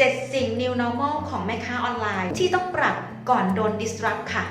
7 สิ่ง new normal ของแม่ค้าออนไลน์ ที่ต้องปรับก่อนโดน disrupt ค่ะ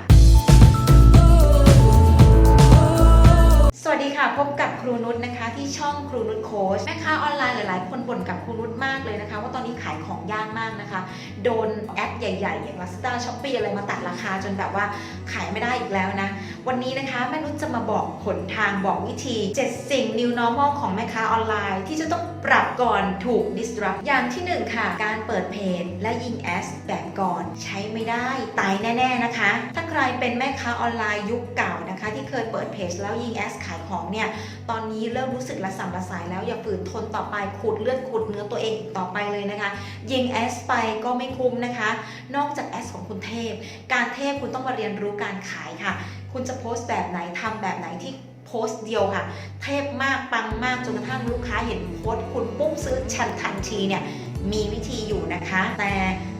สวัสดีค่ะ พบกับครูนุชนะคะ ที่ช่องครูนุชโค้ชแม่ค้าออนไลน์หลายๆ คนบ่นกับครูนุชมากเลยนะคะ ว่าตอนนี้ขายของยากมากนะคะ โดนแอปใหญ่ ๆ อย่าง Lazada Shopee อะไรมาตัดราคาจนแบบว่าขายไม่ได้อีกแล้วนะ วันนี้นะคะแม่นุชจะมาบอกผลทางบอกวิธี 7 สิ่ง new normal ของแม่ค้าออนไลน์ ที่จะต้องปรับก่อนถูก disrupt อย่างที่หนึ่งค่ะ การเปิดเพจและยิงแอสแบบก่อนใช้ไม่ได้ ตายแน่ ๆ นะคะ ถ้าใครเป็นแม่ค้าออนไลน์ยุคเก่านะคะ ที่เคยเปิดเพจแล้วยิงแอสขายของเนี่ย ตอนนี้เริ่มรู้สึกระสำระสายแล้วอย่าฝืนทนต่อไปขูดเลือดขูดเนื้อตัวเองต่อไปเลยนะคะ ยิงแอสไปก็ไม่คุ้มนะคะ นอกจากแอสของคุณเทพ การเทพคุณต้องมาเรียนรู้การขายค่ะ คุณจะโพสต์แบบไหนทำแบบไหนที่ โพสต์เดียวค่ะ เทพมากปังมากจนกระทั่งลูกค้าเห็นโพสต์คุณปุ๊บซื้อชันทันทีเนี่ยมีวิธีอยู่นะคะ แต่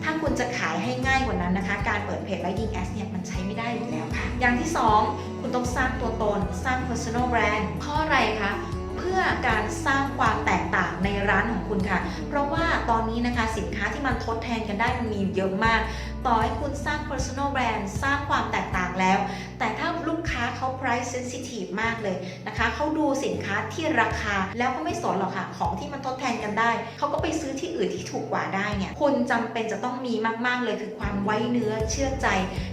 ถ้าคุณจะขายให้ง่ายกว่านั้นนะคะ การเปิดเพจและยิงแอสเนี่ยมันใช้ไม่ได้อยู่แล้วค่ะ อย่างที่ 2 คุณต้องสร้างตัวตน สร้าง personal brand เพราะอะไรคะเพื่อการสร้างความแตกต่างในร้านของคุณค่ะ เพราะว่าตอนนี้นะคะสินค้าที่มันทดแทนกันได้มันมีเยอะมาก ต่อให้คุณสร้าง personal brand สร้างความแตกต่างแล้ว price sensitive มากเลยนะคะเขาดูสินค้าที่ราคาแล้วก็ไม่สนหรอกค่ะ ของที่มันทดแทนกันได้ เขาก็ไปซื้อที่อื่นที่ถูกกว่าได้เนี่ยคุณจำเป็นจะต้องมีมาก ๆ เลยคือความไว้เนื้อเชื่อใจ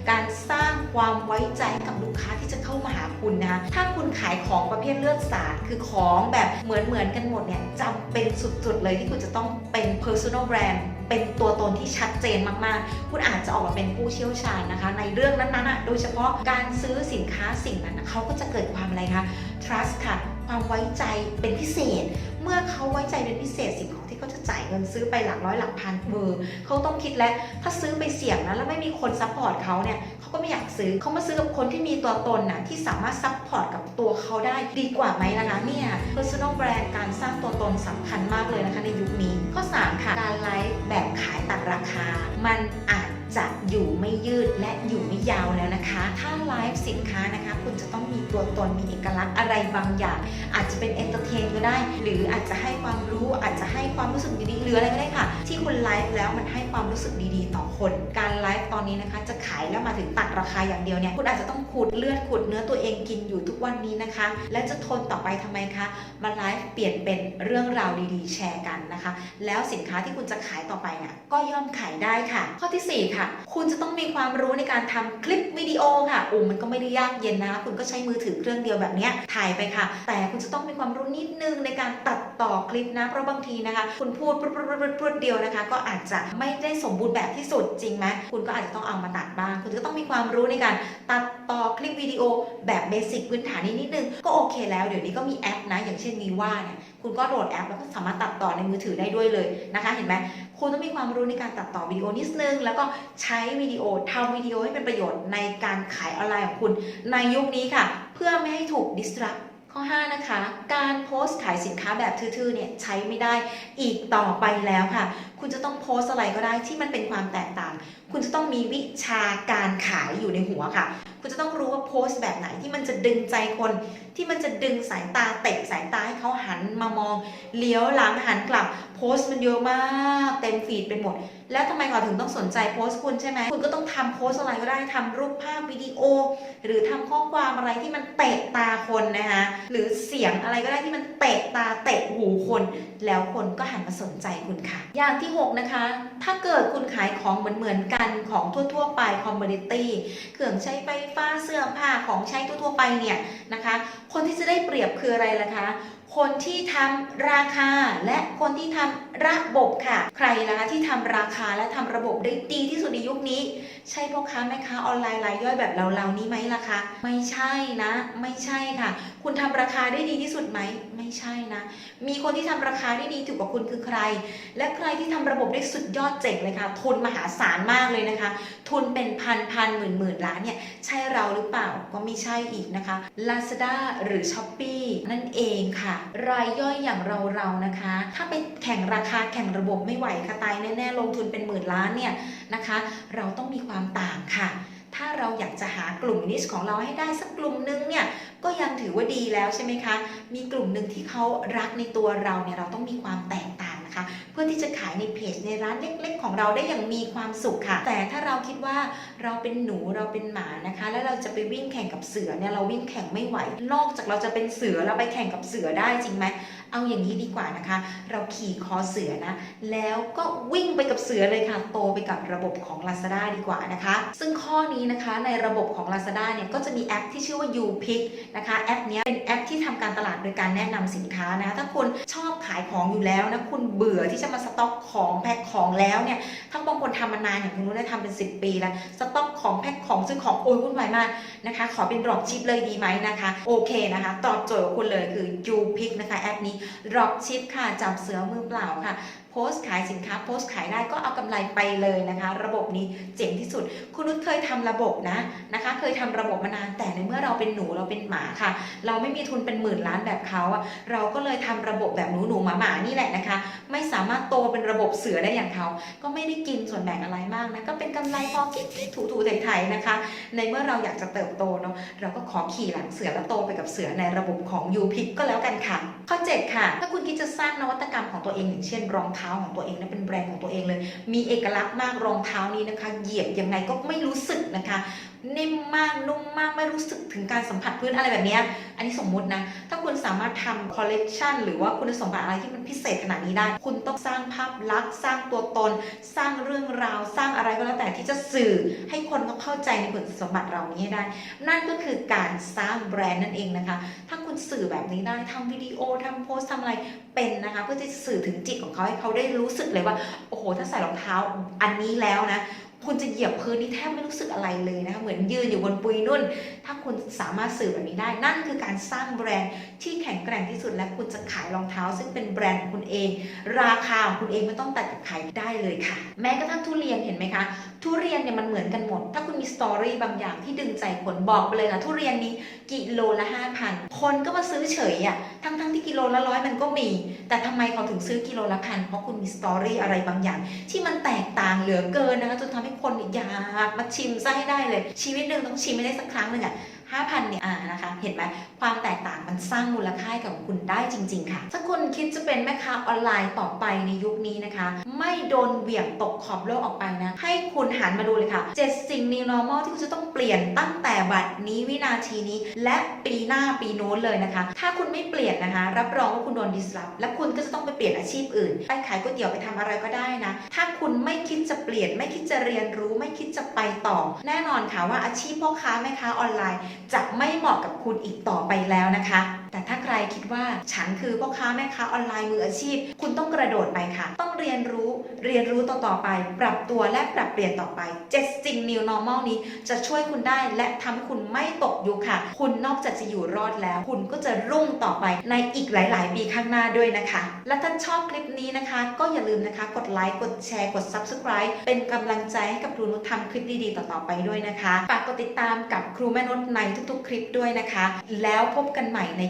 การสร้างความไว้ใจกับลูกค้าที่จะเข้ามาหาคุณนะถ้าคุณขายของประเภทเลือดสาดคือของแบบเหมือนเหมือนๆกันหมดเนี่ยจำเป็นสุด ๆ เลยที่คุณจะต้องเป็น personal brand เป็นตัวตนที่ชัดเจนมากๆ คุณอาจจะออกมาเป็นผู้เชี่ยวชาญนะคะ ในเรื่องนั้นๆโดยเฉพาะการซื้อสินค้าสิ่งนั้นเขาก็จะเกิดความอะไรคะ trust ค่ะ ความไว้ใจเป็นพิเศษ เมื่อเขาไว้ใจเป็นพิเศษสิ่งของที่เขาจะจ่ายเงินซื้อไปหลักร้อยหลักพันเบอร์เขาต้องคิดแล้วถ้าซื้อไปเสี่ยงนะแล้วไม่มีคนซัพพอร์ตเขาเนี่ยเขาก็ไม่อยากซื้อเขามาซื้อกับคนที่มีตัวตนนะที่สามารถซัพพอร์ตกับตัวเขาได้ดีกว่าไหมล่ะคะเนี่ย personal brand การสร้างตัวตนสำคัญมากเลยนะคะในยุคนี้ข้อ3ค่ะการไลฟ์แบบขายตัดราคา มันอาจ จะอยู่ไม่ยืดและอยู่ไม่ยาวแล้วนะคะ ถ้าไลฟ์สินค้านะคะ คุณจะต้องมีตัวตนมีเอกลักษณ์อะไรบางอย่าง อาจจะเป็นเอนเตอร์เทนก็ได้ หรืออาจจะให้ความรู้อาจจะให้ความรู้สึกดีๆหรืออะไรก็ได้ค่ะ ที่คุณไลฟ์แล้วมันให้ความรู้สึกดีๆ ต่อคน การไลฟ์ตอนนี้นะคะ จะขายแล้วมาถึงตัดราคาอย่างเดียวเนี่ยคุณอาจจะต้องขูดเลือดขูดเนื้อตัวเองกินอยู่ทุกวันนี้นะคะ และจะทนต่อไปทำไมคะมาไลฟ์เปลี่ยนเป็นเรื่องราวดีๆ แชร์กันนะคะ แล้วสินค้าที่คุณจะขายต่อไปเนี่ยก็ย่อมขายได้ค่ะ ข้อทีสี่4ค่ะคุณจะต้องมีความรู้ในการทำคลิปวิดีโอค่ะโอ้มันก็ไม่ได้ยากเย็นนะ คุณก็ใช้มือถือเครื่องเดียวแบบนี้ถ่ายไปค่ะ แต่คุณจะต้องมีความรู้นิดนึงในการตัดต่อคลิปนะ เพราะบางทีนะคะ คุณพูดปรุดปรุดปรุดปรุดเดียวนะคะ ก็อาจจะไม่ได้สมบูรณ์แบบที่สุดจริงไหมคุณก็อาจจะต้องเอามาตัดบ้าง คุณจะต้องมีความรู้ในการตัดต่อคลิปวิดีโอแบบเบสิกพื้นฐานนิดนึงก็โอเคแล้วเดี๋ยวนี้ก็มีแอปนะ อย่างเช่นวีว่าเนี่ยคุณก็โหลดแอปแล้วก็สามารถตัดต่อในมือถือได้ด้วยเลยนะคะ เห็นไหมคุณต้องมีความรู้ในการตัดต่อวิดีโอนิดนึง แล้วก็ใช้วิดีโอทำวิดีโอให้เป็นประโยชน์ในการขายออนไลน์ของคุณ ในยุคนี้ค่ะ เพื่อไม่ให้ถูก disrupt ข้อ 5 นะคะ การโพสต์ขายสินค้าแบบทื่อๆเนี่ยใช้ไม่ได้อีกต่อไปแล้วค่ะ คุณจะต้องโพสต์อะไรก็ได้ที่มันเป็นความแตกต่าง คุณจะต้องมีวิชาการขายอยู่ในหัวค่ะ คุณจะต้องรู้ว่าโพสต์แบบไหนที่มันจะดึงใจคน ที่มันจะดึงสายตาเตะสายตาให้เขาหันมามองเลี้ยวหลังหันกลับ โพสต์มันเยอะมาก เต็มฟีดไปหมด แล้วทำไมเขาถึงต้องสนใจโพสต์คุณใช่ไหมคุณก็ต้องทำโพสต์อะไรก็ได้ทำรูปภาพวิดีโอ หรือทำข้อความอะไรที่มันเตะตาคนนะคะหรือเสียงอะไรก็ได้ที่มันเตะตาเตะหูคน แล้วคนก็หันมาสนใจคุณค่ะ อย่างที่ 6 นะคะ ถ้าเกิดคุณขายของเหมือนเหมือนกันของทั่ว ๆ ไปคอมมูนิตี้เครื่องใช้ไฟฟ้าเสื้อผ้าของใช้ทั่วๆไปเนี่ยนะคะ คนที่จะได้เปรียบคืออะไรล่ะคะ คนที่ทำราคาและคนที่ทำระบบค่ะ ใครล่ะคะที่ทำราคาและทำระบบได้ดีที่สุดในยุคนี้ ใช่พ่อค้าแม่ค้าออนไลน์รายย่อยแบบเราๆนี้ไหมล่ะคะ ไม่ใช่นะ ไม่ใช่ค่ะ คุณทำราคาได้ดีที่สุดไหม ไม่ใช่นะ มีคนที่ทำราคาได้ดีถูกกว่าคุณคือใคร และใครที่ทำระบบได้สุดยอดเจ๋งเลยค่ะ ทุนมหาศาลมากเลยนะคะ ทุนเป็นพันพันหมื่นหมื่นล้านเนี่ยใช่เราหรือเปล่าก็ไม่ใช่อีกนะคะ Lazada หรือ s h o p e e นั่นเองค่ะ รายย่อยอย่างเราเรานะคะ ถ้าไปแข่งราคาแข่งระบบไม่ไหวค่ะตายแน่ๆลงทุนเป็นหมื่นล้านเนี่ยนะคะ เราต้องมีความต่างค่ะ ถ้าเราอยากจะหากลุ่มนิชของเราให้ได้สักกลุ่มนึงเนี่ยก็ยังถือว่าดีแล้วใช่ไหมคะ มีกลุ่มหนึ่งที่เขารักในตัวเราเนี่ยเราต้องมีความแตกต่างนะคะ เพื่อที่จะขายในเพจในร้านเล็ก ๆ ของเราได้อย่างมีความสุขค่ะ แต่ถ้าเราคิดว่าเราเป็นหนูเราเป็นหมานะคะ แล้วเราจะไปวิ่งแข่งกับเสือเนี่ยเราวิ่งแข่งไม่ไหว นอกจากเราจะเป็นเสือเราไปแข่งกับเสือได้จริงไหมเอาอย่างนี้ดีกว่านะคะ เราขี่คอเสือนะ แล้วก็วิ่งไปกับเสือเลยค่ะ โตไปกับระบบของ Lazada ดีกว่านะคะ ซึ่งข้อนี้นะคะในระบบของ Lazada เนี่ยก็จะมีแอปที่ชื่อว่า YouPick นะคะ แอปนี้เป็นแอปที่ทำการตลาดโดยการแนะนำสินค้านะ ถ้าคุณชอบขายของอยู่แล้วนะ คุณเบื่อที่จะมาสต็อกของแพ็คของแล้วเนี่ยถ้าบางคนทำมานานอย่างคุณนุ้นได้ทำเป็น 10 ปีแล้ว สต็อก ของแพ็คของซื้อของโอ้ยวุ่นวายมากนะคะ ขอเป็นดรอปชิปเลยดีไหมนะคะ โอเคนะคะ ตอบโจทย์ของคุณเลยคือ YouPick นะคะแอปนี้ดรอปชิปค่ะจับเสือมือเปล่าค่ะ พสต์ขายสินค้าโพสต์ขายได้ก็เอากำไรไปเลยนะคะ ระบบนี้เจ๋งที่สุด คุณนุชเคยทำระบบนะนะคะ เคยทำระบบมานานแต่ในเมื่อเราเป็นหนูเราเป็นหมาค่ะ เราไม่มีทุนเป็นหมื่นล้านแบบเขาเราก็เลยทำระบบแบบหนูหนูหมาหมานี่แหละนะคะ ไม่สามารถโตเป็นระบบเสือได้อย่างเขาก็ไม่ได้กินส่วนแบ่งอะไรมากนะก็เป็นกำไรพอคิดคิดถูถูไถๆนะคะ ในเมื่อเราอยากจะเติบโตเนาะเราก็ขอขี่หลังเสือแล้วโตไปกับเสือในระบบของ u p i c ก็แล้วกันค่ะข้อ7ค่ะ ถ้าคุณคิดจะสร้างนวัตกรรมของตัวเองอย่างเช่นรองเท้าของตัวเองนะเป็นแบรนด์ของตัวเองเลย มีเอกลักษณ์มากรองเท้านี้นะคะ เหยียบยังไงก็ไม่รู้สึกนะคะนิ่มมากนุ่มมากไม่รู้สึกถึงการสัมผัสพื้นอะไรแบบนี้อันนี้สมมุตินะ ถ้าคุณสามารถทำคอลเลกชันหรือว่าคุณสมบัติอะไรที่มันพิเศษขนาดนี้ได้ คุณต้องสร้างภาพลักษณ์ สร้างตัวตน สร้างเรื่องราว สร้างอะไรก็แล้วแต่ที่จะสื่อให้คนเขาเข้าใจในคุณสมบัติเรานี้ให้ได้ นั่นก็คือการสร้างแบรนด์นั่นเองนะคะ ถ้าคุณสื่อแบบนี้ได้ทำวิดีโอทำโพสต์ทำอะไรเป็นนะคะเพื่อที่จะสื่อถึงจิตของเขาให้เขาได้รู้สึกเลยว่าโอ้โหถ้าใส่รองเท้าอันนี้แล้วนะ คุณจะเหยียบพื้นนี่แทบไม่รู้สึกอะไรเลยนะคะเหมือนยืนอยู่บนปุยนุ่น ถ้าคุณสามารถสื่อแบบนี้ได้ นั่นคือการสร้างแบรนด์ที่แข็งแกร่งที่สุดและคุณจะขายรองเท้า ซึ่งเป็นแบรนด์ของคุณเอง ราคาของคุณเองไม่ต้องตัดกับใครได้เลยค่ะ แม้กระทั่งทุเรียนเห็นไหมคะทุเรียนเนี่ยมันเหมือนกันหมด ถ้าคุณมีสตอรี่บางอย่างที่ดึงใจคนบอกไปเลยนะทุเรียนนี้กิโลละห้าพันคนก็มาซื้อเฉยอะ่ะทั้งๆทที่กิโลละร้อยมันก็มี แต่ทำไมเขาถึงซื้อกิโลละพันเพราะคุณมีสตอรี่อะไรบางอย่าง ที่มันแตกต่างเหลือเกินนะคะจนทำให้คนอยากมาชิมซะให้ได้เลย ชีวิตหนึ่งต้องชิมไม่ได้สักครั้งหนึ่งอะ่ะ 5,000เนี่ยอ่านะคะเห็นไหมความแตกต่างมันสร้างมูลค่าให้กับคุณได้จริง ๆ ค่ะ ถ้าคุณคิดจะเป็นแม่ค้าออนไลน์ต่อไปในยุคนี้นะคะ ไม่โดนเหวี่ยงตกขอบโลกออกไปนะ ให้คุณหันมาดูเลยค่ะ 7 สิ่ง new normal ที่คุณจะต้องเปลี่ยนตั้งแต่บัดนี้วินาทีนี้ และปีหน้าปีโน้นเลยนะคะ ถ้าคุณไม่เปลี่ยนนะคะ รับรองว่าคุณโดนดิสลอฟและคุณก็จะต้องไปเปลี่ยนอาชีพอื่น ไปขายก๋วยเตี๋ยวไปทำอะไรก็ได้นะ ถ้าคุณไม่คิดจะเปลี่ยน ไม่คิดจะเรียนรู้ ไม่คิดจะไปต่อ แน่นอนค่ะว่าอาชีพพ่อค้าแม่ค้าออนไลน์ จะไม่เหมาะกับคุณอีกต่อไปแล้วนะคะ แต่ถ้าใครคิดว่าฉันคือพ่อค้าแม่ค้าออนไลน์มืออาชีพ คุณต้องกระโดดไปค่ะ ต้องเรียนรู้เรียนรู้ต่อๆไป ปรับตัวและปรับเปลี่ยนต่อไป7สิ่ง new normal นี้จะช่วยคุณได้และทำให้คุณไม่ตกยุคค่ะ คุณนอกจากจะอยู่รอดแล้ว คุณก็จะรุ่งต่อไปในอีกหลาย ๆ ปีข้างหน้าด้วยนะคะ และถ้าชอบคลิปนี้นะคะ ก็อย่าลืมนะคะ กดไลค์กดแชร์กด subscribe เป็นกำลังใจให้กับครูนุชทำคลิปดีๆ ต่อๆไปด้วยนะคะฝากกดติดตามกับครูแม่นุชในทุกๆ คลิปด้วยนะคะ แล้วพบกันใหม่ใน